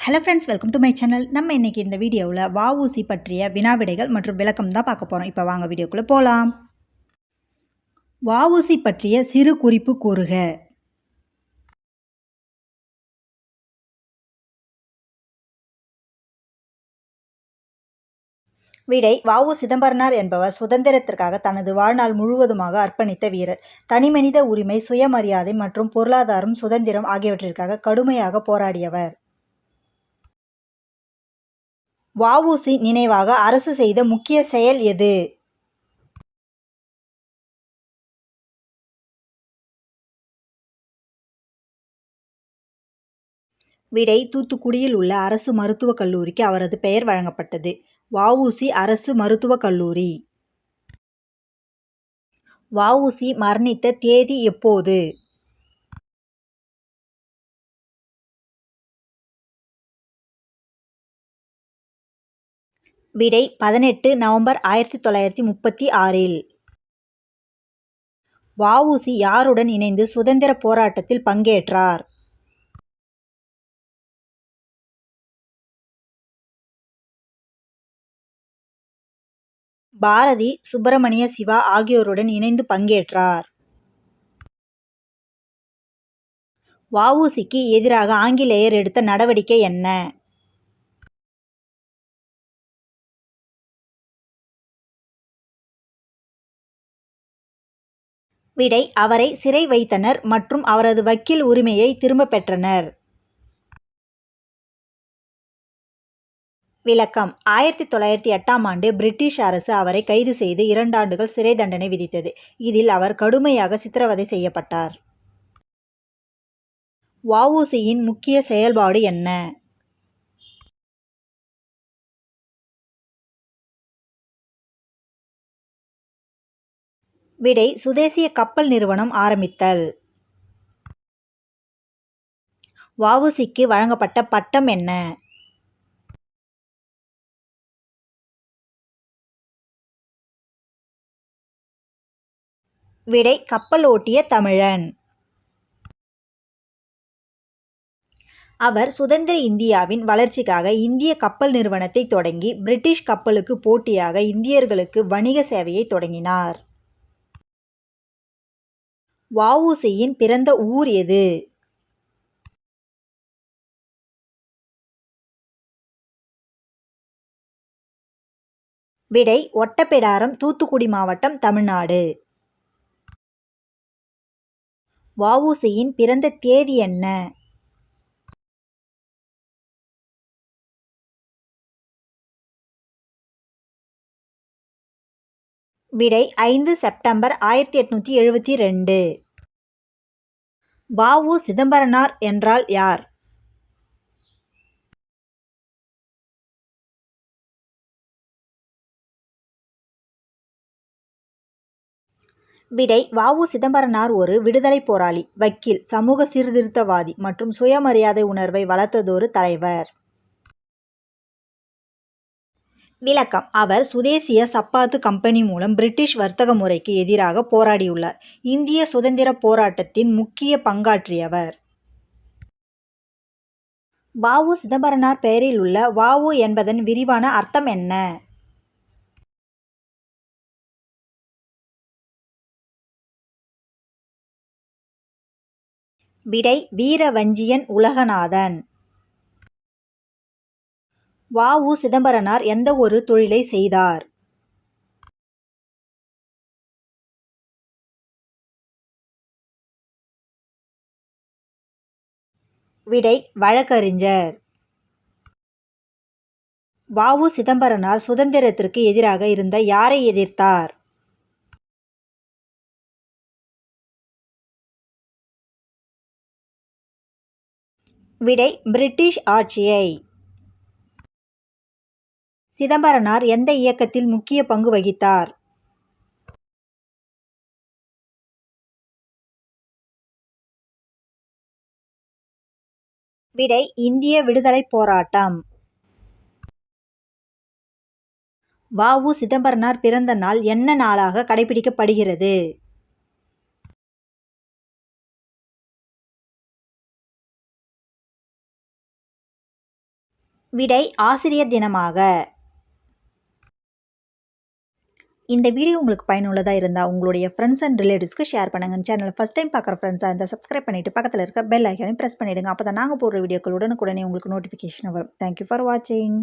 Hello friends welcome to my channel நம்ம இன்றைக்கி இந்த வீடியோவில் வாவூசி பற்றிய வினாவிடைகள் மற்றும் விளக்கம் தான் பார்க்க போகிறோம் இப்போ வாங்க வீடியோக்குள்ளே போகலாம் வாவூசி பற்றிய சிறு குறிப்பு கூறுக. விடை வாவு சிதம்பரனார் என்பவர் சுதந்திரத்திற்காக தனது வாழ்நாள் முழுவதுமாக அர்ப்பணித்த வீரர். தனிமனித உரிமை சுயமரியாதை மற்றும் பொருளாதாரம் சுதந்திரம் ஆகியவற்றிற்காக கடுமையாக போராடியவர். வஉசி நினைவாக அரசு செய்த முக்கிய செயல் எது? விடை தூத்துக்குடியில் உள்ள அரசு மருத்துவக் கல்லூரிக்கு அவரது பெயர் வழங்கப்பட்டது. வஉசி அரசு மருத்துவக் கல்லூரி. வஉசி மரணித்த தேதி எப்போது? விடை பதினெட்டு நவம்பர் ஆயிரத்தி தொள்ளாயிரத்தி முப்பத்தி ஆறில். வஉசி யாருடன் இணைந்து சுதந்திர போராட்டத்தில் பங்கேற்றார்? பாரதி சுப்பிரமணிய சிவா ஆகியோருடன் இணைந்து பங்கேற்றார். வஉசிக்கு எதிராக ஆங்கிலேயர் எடுத்த நடவடிக்கை என்ன? விடை அவரை சிறை வைத்தனர் மற்றும் அவரது வக்கீல் உரிமையை திரும்பப் பெற்றனர். விளக்கம். ஆயிரத்தி தொள்ளாயிரத்தி எட்டாம் ஆண்டு பிரிட்டிஷ் அரசு அவரை கைது செய்து இரண்டாண்டுகள் சிறை தண்டனை விதித்தது. இதில் அவர் கடுமையாக சித்திரவதை செய்யப்பட்டார். வவுசியின் முக்கிய செயல்பாடு என்ன? விடை சுதேசிய கப்பல் நிறுவனம் ஆரம்பித்தல். வவுசிக்கு வழங்கப்பட்ட பட்டம் என்ன? விடை கப்பல் ஓட்டிய தமிழன். அவர் சுதந்திர இந்தியாவின் வளர்ச்சிக்காக இந்திய கப்பல் நிறுவனத்தை தொடங்கி பிரிட்டிஷ் கப்பலுக்கு போட்டியாக இந்தியர்களுக்கு வணிக சேவையை தொடங்கினார். வஉசியின் பிறந்த ஊர் எது? விடை ஒட்டப்பிடாரம் தூத்துக்குடி மாவட்டம் தமிழ்நாடு. வஉசியின் பிறந்த தேதி என்ன? விடை ஐந்து செப்டம்பர் ஆயிரத்தி எட்நூத்தி எழுபத்தி ரெண்டு. வாவு சிதம்பரனார் என்றால் யார்? விடை வாவு சிதம்பரனார் ஒரு விடுதலை போராளி வக்கீல் சமூக சீர்திருத்தவாதி மற்றும் சுயமரியாதை உணர்வை வளர்த்ததொரு தலைவர். விளக்கம். அவர் சுதேசிய சப்பாத்து கம்பெனி மூலம் பிரிட்டிஷ் வர்த்தக முறைக்கு எதிராக போராடியுள்ளார். இந்திய சுதந்திர போராட்டத்தின் முக்கிய பங்காற்றியவர். வாவு சிதம்பரனார் பெயரில் உள்ள வாவு என்பதன் விரிவான அர்த்தம் என்ன? விடை வீரவஞ்சியன் உலகநாதன். வஉ சிதம்பரனார் எந்த ஒரு தொழிலை செய்தார்? விடை வழக்கறிஞர். வாவு சிதம்பரனார் சுதந்திரத்திற்கு எதிராக இருந்த யாரை எதிர்த்தார்? விடை பிரிட்டிஷ் ஆட்சியை. சிதம்பரனார் எந்த இயக்கத்தில் முக்கிய பங்கு வகித்தார்? விடை இந்திய விடுதலை போராட்டம். வாவு சிதம்பரனார் பிறந்த நாள் என்ன நாளாக கடைபிடிக்கப்படுகிறது? விடை ஆசிரியர் தினமாக. இந்த வீடியோ உங்களுக்கு பயனுள்ளதாக இருந்தால் உங்களுடைய ஃப்ரெண்ட்ஸ் அண்ட் ரிலேட்டிவ்ஸ்க்கு ஷேர் பண்ணுங்கள் சேனல் ஃபஸ்ட் டைம் பார்க்குற ஃப்ரெண்ட்ஸாக இருந்தால் சப்ஸ்கிரைப் பண்ணிவிட்டு பக்கத்தில் இருக்க பெல் ஐக்கானையும் ப்ரெஸ் பண்ணிவிடுங்க அப்போ தான் நாங்கள் போடுற வீடியோக்கள் உடனுக்குடனே உங்களுக்கு நோட்டிஃபிகேஷன் வரும். தேங்க்யூ ஃபார் வாட்சிங்